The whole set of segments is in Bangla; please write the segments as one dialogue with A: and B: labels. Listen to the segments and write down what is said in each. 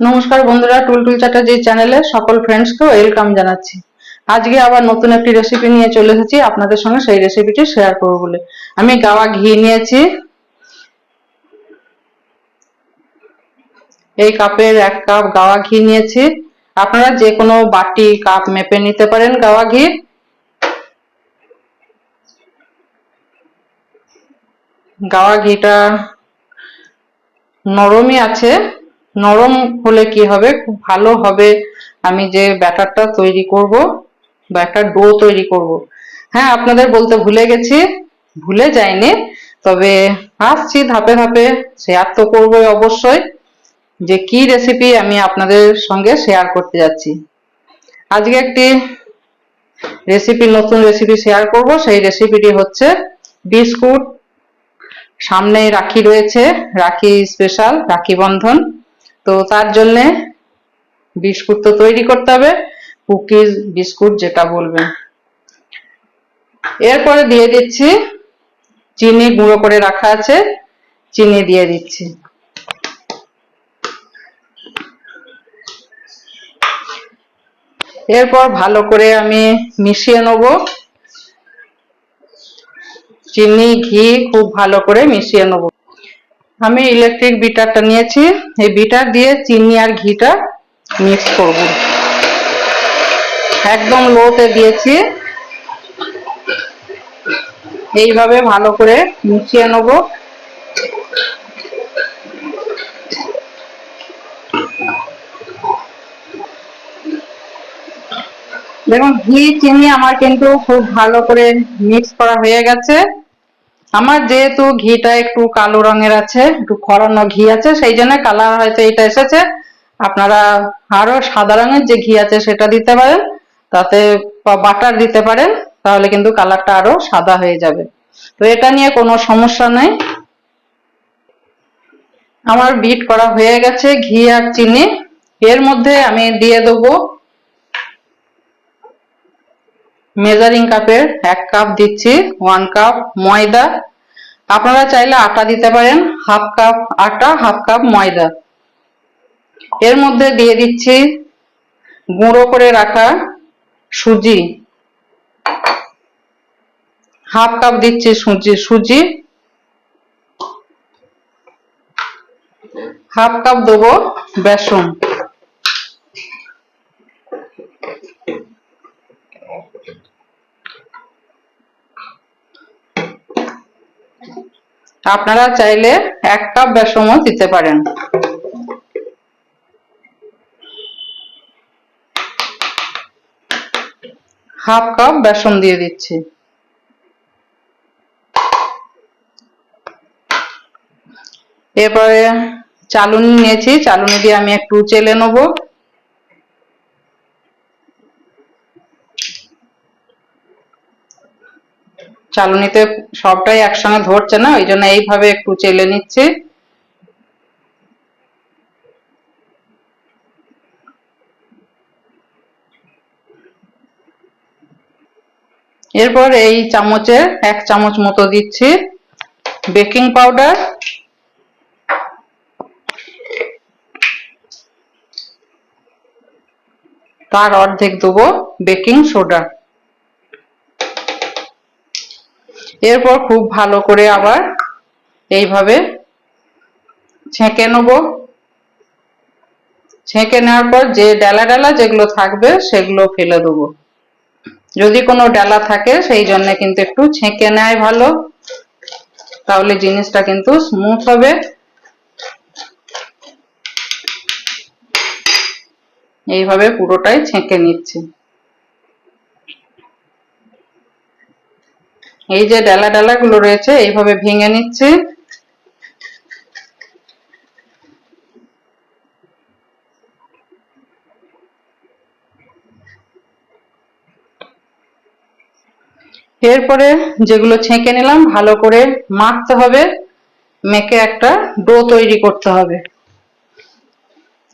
A: নমস্কার বন্ধুরা টুলটুল চ্যাটার্জি চ্যানেলে সকল ফ্রেন্ডসকে ওয়েলকাম জানাচ্ছি। আজকে আবার নতুন একটি রেসিপি নিয়ে চলে এসেছি, আপনাদের সঙ্গে সেই রেসিপিটি শেয়ার করব বলে। আমি গাওয়া ঘি নিয়েছি। এই কাপের এক কাপ গাওয়া ঘি নিয়েছি। আপনারা যে কোনো বাটি, কাপ মেপে নিতে পারেন গাওয়া ঘি। গাওয়া ঘিটা নরমই আছে। নরম হলে কি হবে? খুব ভালো হবে। আমি যে ব্যাটারটা তৈরি করব, বা একটা ডো তৈরি করব। হ্যাঁ আপনাদের বলতে ভুলে গেছি, ভুলে যাইনি। তবে আসছি ধাপে ধাপে শেয়ার তো করবোই অবশ্যই। যে কি রেসিপি আমি আপনাদের সঙ্গে শেয়ার করতে যাচ্ছি। আজকে একটি রেসিপি নতুন রেসিপি শেয়ার করব। সেই রেসিপিটি হচ্ছে বিস্কুট। সামনেই রাখি রয়েছে, রাখি স্পেশাল রাখি বন্ধন। তো তার জন্যে বিস্কুট তো তৈরি করতে হবে, কুকিজ, বিস্কুট যেটা বলবেন। এরপরে দিয়ে দিচ্ছি চিনি গুঁড়ো করে রাখা আছে, চিনি দিয়ে দিচ্ছি। এরপর ভালো করে আমি মিশিয়ে নেব। চিনি, ঘি খুব ভালো করে মিশিয়ে নেব। আমি ইলেকট্রিক বিটারটা নিয়েছি। এই বিটার দিয়ে চিনি আর ঘিটা মিক্স করব। একদম লোতে দিয়েছি। এইভাবে ভালো করে মিশিয়ে নেব। দেখুন, ঘি, চিনি আমার কিন্তু খুব ভালো করে মিক্স করা হয়ে গেছে। আমার যেহেতু ঘিটা একটু কালো রঙের আছে, একটু খরানো ঘি আছে, সেই জন্য কালার হয়তো এটা এসেছে। আপনারা আরও সাদা রঙের যে ঘি আছে সেটা দিতে পারেন, তাতে বাটার দিতে পারেন, তাহলে কিন্তু কালারটা আরও সাদা হয়ে যাবে। তো এটা নিয়ে কোনো সমস্যা নেই। আমার বিট করা হয়ে গেছে ঘি আর চিনি। এর মধ্যে আমি দিয়ে দেবো মেজারিং কাপের এক কাপ দিচ্ছি ওয়ান কাপ ময়দা। আপনারা চাইলে আটা দিতে পারেন হাফ কাপ আটা হাফ কাপ ময়দা। এর মধ্যে দিয়ে দিচ্ছি গুঁড়ো করে রাখা সুজি। হাফ কাপ দিচ্ছি সুজি সুজি। হাফ কাপ দেবো বেসন। আপনারা চাইলে এক কাপ বেসমও দিতে পারেন। হাফ কাপ বেসন দিয়ে দিচ্ছি। এরপরে চালুনি নিয়েছি, চালুনি দিয়ে আমি একটু চেলে নেব। চালুনিতে সবটাই একসঙ্গে ধরছে না, ওই জন্য এইভাবে একটু চেলে নিচ্ছি। এরপর এই চামচের এক চামচ মতো দিচ্ছি বেকিং পাউডার। তার অর্ধেক দেবো বেকিং সোডা। এরপর খুব ভালো করে আবার এইভাবে ছেঁকে নেব। ছেঁকে নেওয়ার পর যে ডালা ডালা যেগুলো থাকবে সেগুলো ফেলে দেবো। যদি কোনো ডালা থাকে সেই জন্য কিন্তু একটু ছেঁকে নেয় ভালো। তাহলে জিনিসটা কিন্তু স্মুথ হবে। এইভাবে পুরোটাই ছেঁকে নিচ্ছি। এই যে ডালা ডালা গুলো রয়েছে, এইভাবে ভেঙে নিচ্ছে। এরপরে যেগুলো ছেঁকে নিলাম, ভালো করে মাখতে হবে। মেখে একটা ডো তৈরি করতে হবে।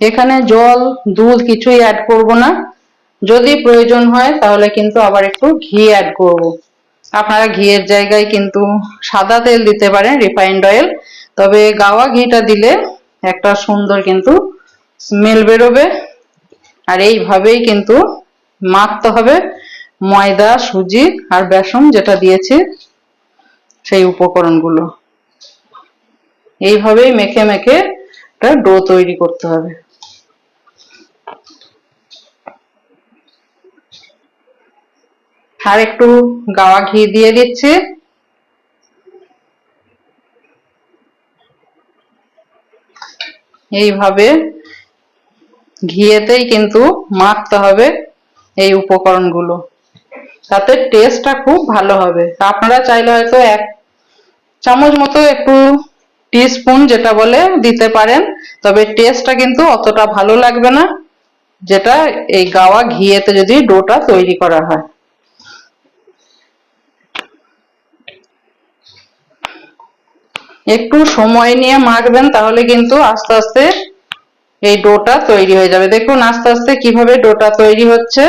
A: এখানে জল দুধ কিছুই অ্যাড করব না। যদি প্রয়োজন হয়, তাহলে কিন্তু আবার একটু ঘি অ্যাড করব। আপনারা ঘিয়ের জায়গায় কিন্তু সাদা তেল দিতে পারেন রিফাইন্ড অয়েল তবে গাওয়া ঘিটা দিলে একটা সুন্দর কিন্তু স্মেল বেরোবে। আর এইভাবেই কিন্তু মাখতে হবে ময়দা, সুজি আর বেসন যেটা দিয়েছি সেই উপকরণগুলো। এইভাবেই মেখে মেখে একটা ডো তৈরি করতে হবে। আর একটু গাওয়া ঘি দিয়ে দিচ্ছি। এইভাবে ঘিয়েতেই কিন্তু মাখতে হবে এই উপকরণগুলো। তাতে টেস্টটা খুব ভালো হবে। আপনারা চাইলে হয়তো এক চামচ মতো একটু টিস্পুন যেটা বলে দিতে পারেন, তবে টেস্টটা কিন্তু অতটা ভালো লাগবে না, যেটা এই গাওয়া ঘিয়েতে যদি ডোটা তৈরি করা হয়। একটু সময় নিয়ে মাখবেন, তাহলে কিন্তু আস্তে আস্তে এই ডোটা তৈরি হয়ে যাবে। দেখুন আস্তে আস্তে কীভাবে ডোটা তৈরি হচ্ছে।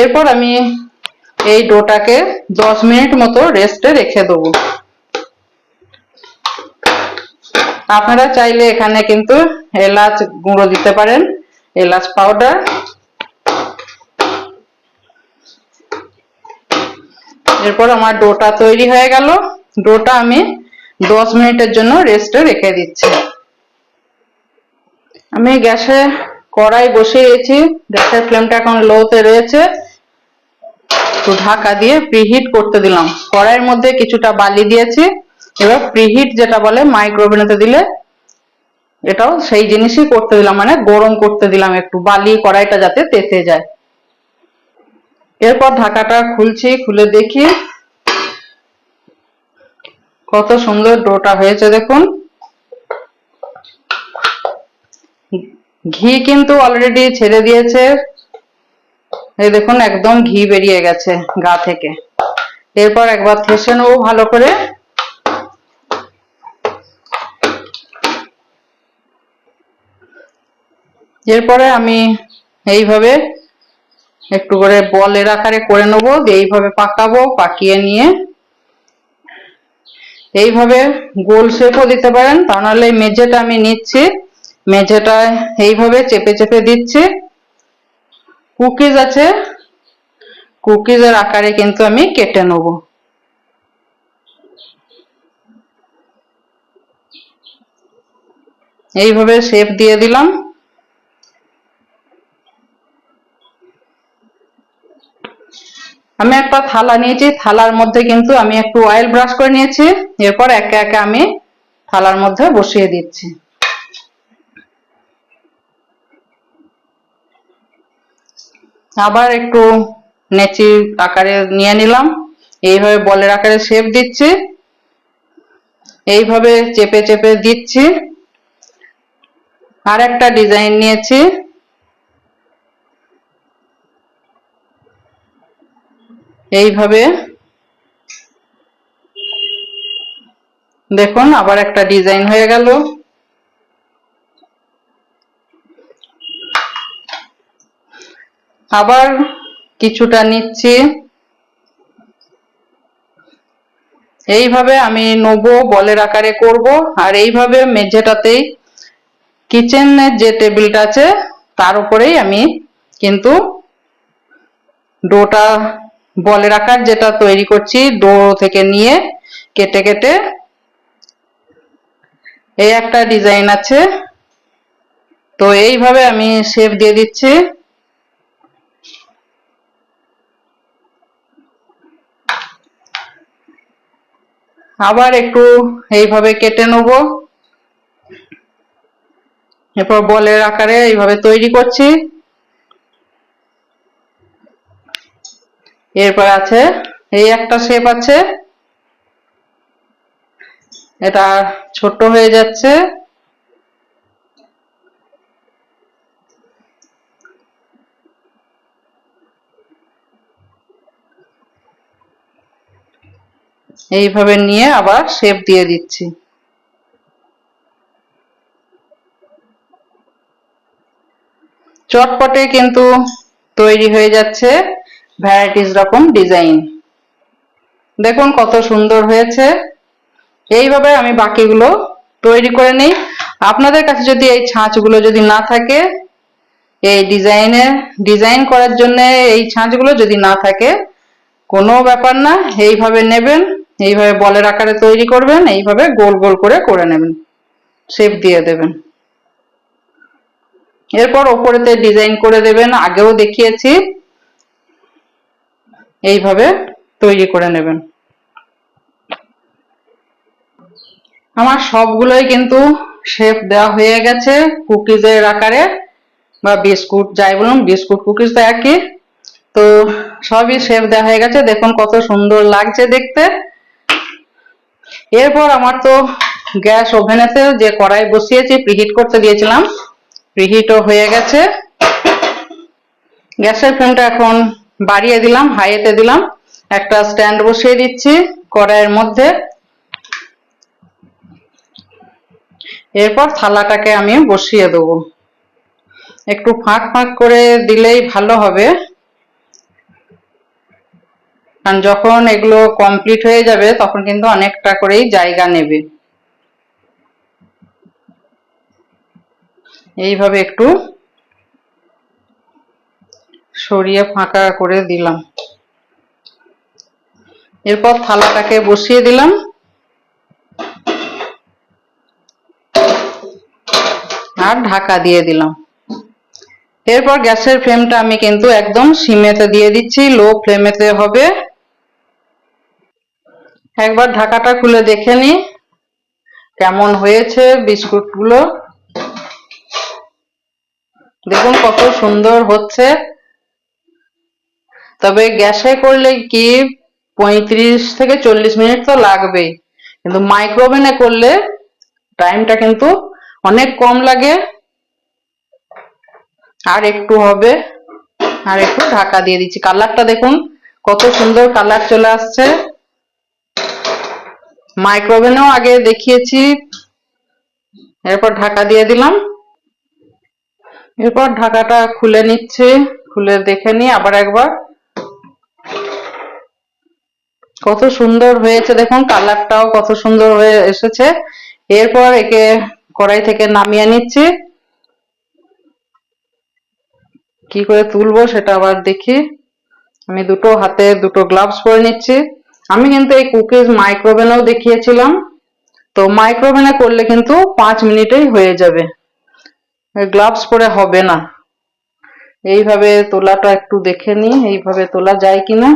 A: এরপর আমি এই ডোটাকে দশ মিনিট মতো রেস্টে রেখে দেবো। আপনারা চাইলে এখানে কিন্তু এলাচ গুঁড়ো দিতে পারেন, এলাচ পাউডার। এরপর আমার ডোটা তৈরি হয়ে গেল। ডোটা আমি দশ মিনিটের জন্য রেস্টে রেখে দিচ্ছি। আমি গ্যাসে কড়াই বসিয়েছি। গ্যাসের ফ্লেমটা এখন লোতে রয়েছে। তো ঢাকা দিয়ে প্রিহিট করতে দিলাম। কড়াইয়ের মধ্যে কিছুটা বালি দিয়েছি। এবার প্রিহিট যেটা বলে মাইক্রোওভেনেতে দিলে এটাও সেই জিনিসই করতে দিলাম। মানে গরম করতে দিলাম একটু। বালি কড়াইটা যাতে তেতে যায়। এরপর ঢাকাটা খুলছি, খুলে দেখি। কত সুন্দর ডোটা হয়েছে, দেখুন। ঘি কিন্তু অলরেডি ছেড়ে দিয়েছে। এই দেখুন, একদম ঘি বেরিয়ে গেছে গা থেকে। এরপর একবার থেসে নেব ভালো করে। এরপরে আমি এইভাবে একটু করে বলের আকারে করে নেব এইভাবে পাকাবো, পাকিয়ে নিয়ে এইভাবে গোল শেপও দিতে পারেন। তা নাহলে মেঝেটা আমি নিচ্ছি। মেঝেটায় এইভাবে চেপে চেপে দিচ্ছি। কুকিজ আছে। কুকিজের আকারে কিন্তু আমি কেটে নেব। এইভাবে শেপ দিয়ে দিলাম। আমি একটা থালা নিয়েছি, থালার মধ্যে কিন্তু আমি একটু অয়েল ব্রাশ করে নিয়েছি, এরপর একে একে আমি থালার মধ্যে বসিয়ে দিচ্ছি। আবার একটু নেচি আকারে নিয়ে নিলাম, এইভাবে বলের আকারে শেপ দিচ্ছি, এইভাবে চেপে চেপে দিচ্ছি। আর একটা ডিজাইন নিয়েছি এইভাবে দেখুন, আবার একটা ডিজাইন হয়ে গেল। আবার কিছুটা নিচ্ছি। এইভাবে আমি নেব, বলের আকারে করব, আর এইভাবে মেঝেটাতেই কিচেনের যে টেবিলটা আছে, তার উপরেই আমি কিন্তু ডোটা বলের আকার যেটা তৈরি করছি ডো থেকে নিয়ে কেটে কেটে। এই একটা ডিজাইন আছে। তো এইভাবে আমি শেপ দিয়ে দিচ্ছি। আবার একটু এইভাবে কেটে নেব। এরপর বলের আকারে এইভাবে তৈরি করছি। এরপর আছে, এই একটা শেপ আছে। এটা ছোট হয়ে যাচ্ছে। এইভাবে নিয়ে আবার শেপ দিয়ে দিচ্ছি। চটপটে কিন্তু তৈরি হয়ে যাচ্ছে। ভ্যারাইটিস রকম ডিজাইন দেখুন কত সুন্দর হয়েছে। এইভাবে আমি বাকিগুলো তৈরি করে নিই। আপনাদের কাছে যদি এই ছাঁচগুলো যদি না থাকে, এই ডিজাইনের ডিজাইন করার জন্য এই ছাঁচগুলো যদি না থাকে, কোনো ব্যাপার না। এইভাবে নেবেন, এইভাবে বলের আকারে তৈরি করবেন, এইভাবে গোল গোল করে করে নেবেন। শেপ দিয়ে দেবেন। এরপর ওপরেতে ডিজাইন করে দেবেন। আগেও দেখিয়েছি। এইভাবে তৈরি করে নেবেন। আমার সবগুলোই কিন্তু শেপ দেওয়া হয়ে গেছে কুকিজের আকারে বা বিস্কুট, যাই বলুন, বিস্কুট, কুকিজ তো একই। তো সবই শেপ দেওয়া হয়ে গেছে, দেখুন কত সুন্দর লাগছে দেখতে। এরপর আমার তো গ্যাস ওভেনেতে যে কড়াই বসিয়েছি প্রিহিট করতে দিয়েছিলাম। প্রিহিটও হয়ে গেছে। গ্যাসের ফ্লেমটা এখন বাড়িয়ে দিলাম, হাইয়েতে দিলাম। একটা স্ট্যান্ড বসিয়ে দিচ্ছি কড়াইয়ের মধ্যে। এরপর থালাটাকে আমি বসিয়ে দেবো। একটু ফাঁক ফাঁক করে দিলেই ভালো হবে। কারণ যখন এগুলো কমপ্লিট হয়ে যাবে, তখন কিন্তু অনেকটা করেই জায়গা নেবে। এইভাবে একটু সরিয়ে ফাঁকা করে দিলাম। এরপর থালাটাকে বসিয়ে দিলাম। আর ঢাকা দিয়ে দিলাম। এরপর গ্যাসের ফ্লেমটা আমি কিন্তু একদম সিমেতে দিয়ে দিচ্ছি, লো ফ্লেমেতে হবে। একবার ঢাকাটা খুলে দেখে নি, কেমন হয়েছে বিস্কুটগুলো। দেখুন কত সুন্দর হচ্ছে। তবে গ্যাসে করলে কি পঁয়ত্রিশ থেকে চল্লিশ মিনিট তো লাগবেই। কিন্তু মাইক্রোওভেনে করলে টাইমটা কিন্তু অনেক কম লাগে। আর একটু হবে। আর একটু ঢাকা দিয়ে দিচ্ছি। কালারটা দেখুন, কত সুন্দর কালার চলে আসছে। মাইক্রোওভেনেও আগে দেখিয়েছি। এরপর ঢাকা দিয়ে দিলাম। এরপর ঢাকাটা খুলে নিচ্ছি। খুলে দেখে নিই আবার একবার। কত সুন্দর হয়েছে দেখুন, কালারটাও কত সুন্দর হয়ে এসেছে। এরপর একে কড়াই থেকে নামিয়ে নিচ্ছি। কি করে তুলবো সেটা আবার দেখি। আমি দুটো হাতে দুটো গ্লাভস পরে নিচ্ছি। আমি কিন্তু এই কুকিজ মাইক্রোওভেনেও দেখিয়েছিলাম। তো মাইক্রোওভেনে করলে কিন্তু পাঁচ মিনিটেই হয়ে যাবে। গ্লাভস পরে হবে না। এইভাবে তোলাটা একটু দেখে নি এইভাবে তোলা যায় কিনা।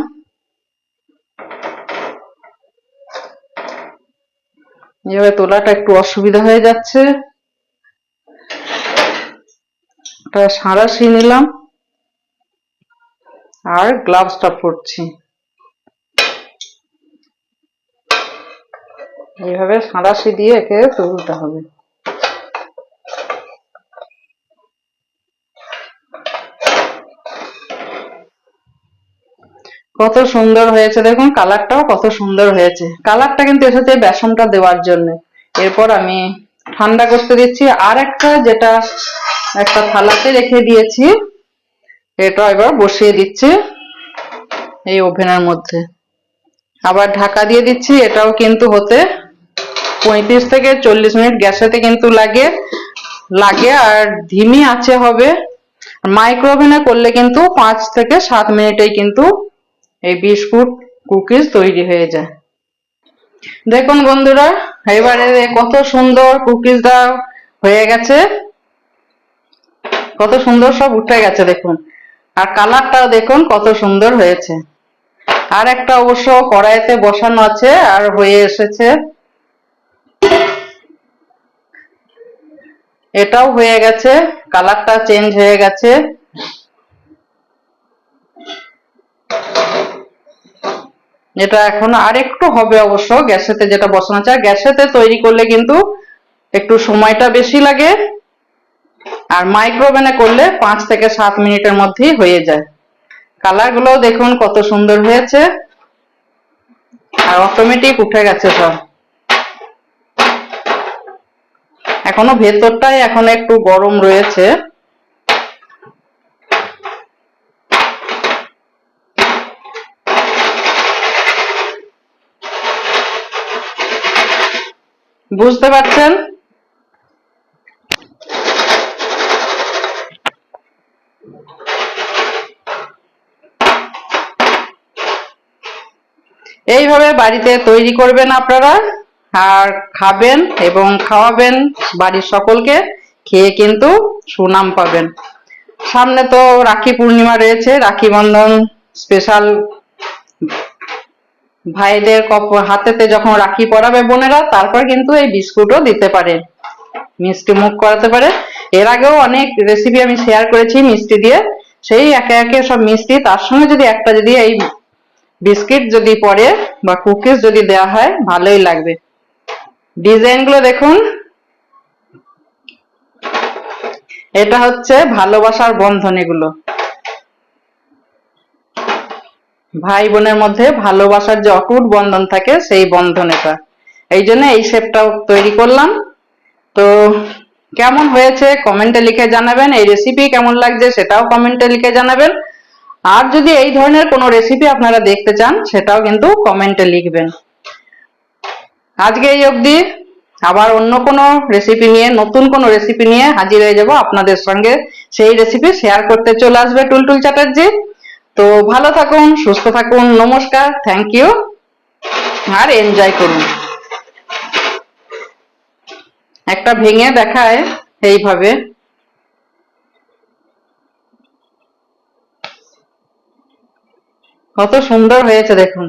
A: এইভাবে তোলাটা একটু অসুবিধা হয়ে যাচ্ছে। সারা সাঁড়াশি নিলাম। আর গ্লাভসটা পরছি। এইভাবে সাঁড়াশি দিয়ে একে তুলতে হবে। কত সুন্দর হয়েছে দেখুন, কালারটাও কত সুন্দর হয়েছে। কালারটা কিন্তু এসেছে বেসনটা দেওয়ার জন্য। এরপর আমি ঠান্ডা করতে দিচ্ছি। আর একটা যেটা একটা থালাতে রেখে দিয়েছি, এটা এবার বসিয়ে দিচ্ছি এই ওভেনের মধ্যে। আবার ঢাকা দিয়ে দিচ্ছি, এটাও কিন্তু হতে পঁয়ত্রিশ থেকে চল্লিশ মিনিট গ্যাসেতে কিন্তু লাগে লাগে আর ধিমি আছে হবে। মাইক্রো ওভেনে করলে কিন্তু পাঁচ থেকে সাত মিনিটেই কিন্তু এই বিস্কুট, কুকিজ তৈরি হয়ে যায়। দেখুন বন্ধুরা, এবারে কত সুন্দর কুকিজটা হয়ে গেছে। কত সুন্দর সব উঠে গেছে, দেখুন। আর কালারটাও দেখুন কত সুন্দর হয়েছে। আর একটা অবশ্য কড়াইতে বসানো আছে, আর হয়ে এসেছে। এটাও হয়ে গেছে, কালারটা চেঞ্জ হয়ে গেছে। এটা এখন আর একটু হবে অবশ্য গ্যাসেতে যেটা বসানো আছে গ্যাসেতে তৈরি করলে কিন্তু একটু সময়টা বেশি লাগে আর মাইক্রোওভেনে করলে পাঁচ থেকে সাত মিনিটের মধ্যেই হয়ে যায়। কালারগুলো দেখুন কত সুন্দর হয়েছে। আর অটোমেটিক উঠে গেছে সব। এখনও ভেতরটাই এখন একটু গরম রয়েছে। বুঝতে পারছেন? এইভাবে বাড়িতে তৈরি করবেন আপনারা, আর খাবেন এবং খাওয়াবেন বাড়ির সকলকে, খেয়ে কিন্তু সুনাম পাবেন। সামনে তো রাখি পূর্ণিমা রয়েছে, রাখি বন্ধন স্পেশাল ভাইদের হাতেতে যখন রাখি পরাবে বোনেরা, তারপর কিন্তু এই বিস্কুটও দিতে পারে। মিষ্টি মুখ করাতে পারে। এর আগেও অনেক রেসিপি আমি শেয়ার করেছি মিষ্টি দিয়ে। সেই একে একে সব মিষ্টি, তার সঙ্গে যদি একটা যদি এই বিস্কিট যদি পরে বা কুকিজ যদি দেওয়া হয়, ভালোই লাগবে। ডিজাইনগুলো দেখুন। এটা হচ্ছে ভালোবাসার বন্ধন এগুলো। ভাই বোনের মধ্যে ভালোবাসার যে অটুট বন্ধন থাকে, সেই বন্ধন এটা। এই জন্য এই শেপটা তৈরি করলাম। তো কেমন হয়েছে কমেন্টে লিখে জানাবেন, এই রেসিপি কেমন লাগছে সেটাও কমেন্টে লিখে জানাবেন। আর যদি এই ধরনের কোনো রেসিপি আপনারা দেখতে চান, সেটাও কিন্তু কমেন্টে লিখবেন। আজকে এই অবধি আবার অন্য কোনো রেসিপি নিয়ে, নতুন কোনো রেসিপি নিয়ে হাজির হয়ে যাব আপনাদের সঙ্গে। সেই রেসিপি শেয়ার করতে চলে আসবে টুলটুল চ্যাটার্জি। তো ভালো থাকুন, সুস্থ থাকুন, নমস্কার থ্যাংক ইউ আর এনজয় করুন। একটা ভেঙে দেখায় এইভাবে। কত সুন্দর হয়েছে দেখুন।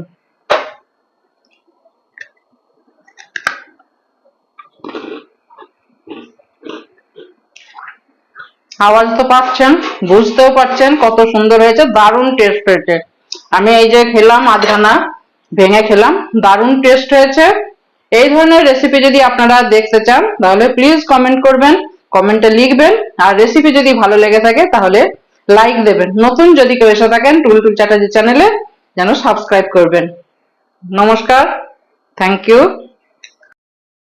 A: আওয়াজ তো পাচ্ছেন, বুঝতেও পারছেন কত সুন্দর হয়েছে, দারুণ টেস্ট হয়েছে। আমি এই যে খেলাম আধখানা, ভেঙে খেলাম, দারুণ টেস্ট হয়েছে। এই ধরনের রেসিপি যদি আপনারা দেখতে চান, তাহলে প্লিজ কমেন্ট করবেন কমেন্টে লিখবেন, আর রেসিপি যদি ভালো লেগে থাকে, তাহলে লাইক দেবেন। নতুন যদি কেউ এসে থাকেন টুলটুল চ্যাটার্জি চ্যানেলে যেন সাবস্ক্রাইব করবেন। নমস্কার থ্যাংক ইউ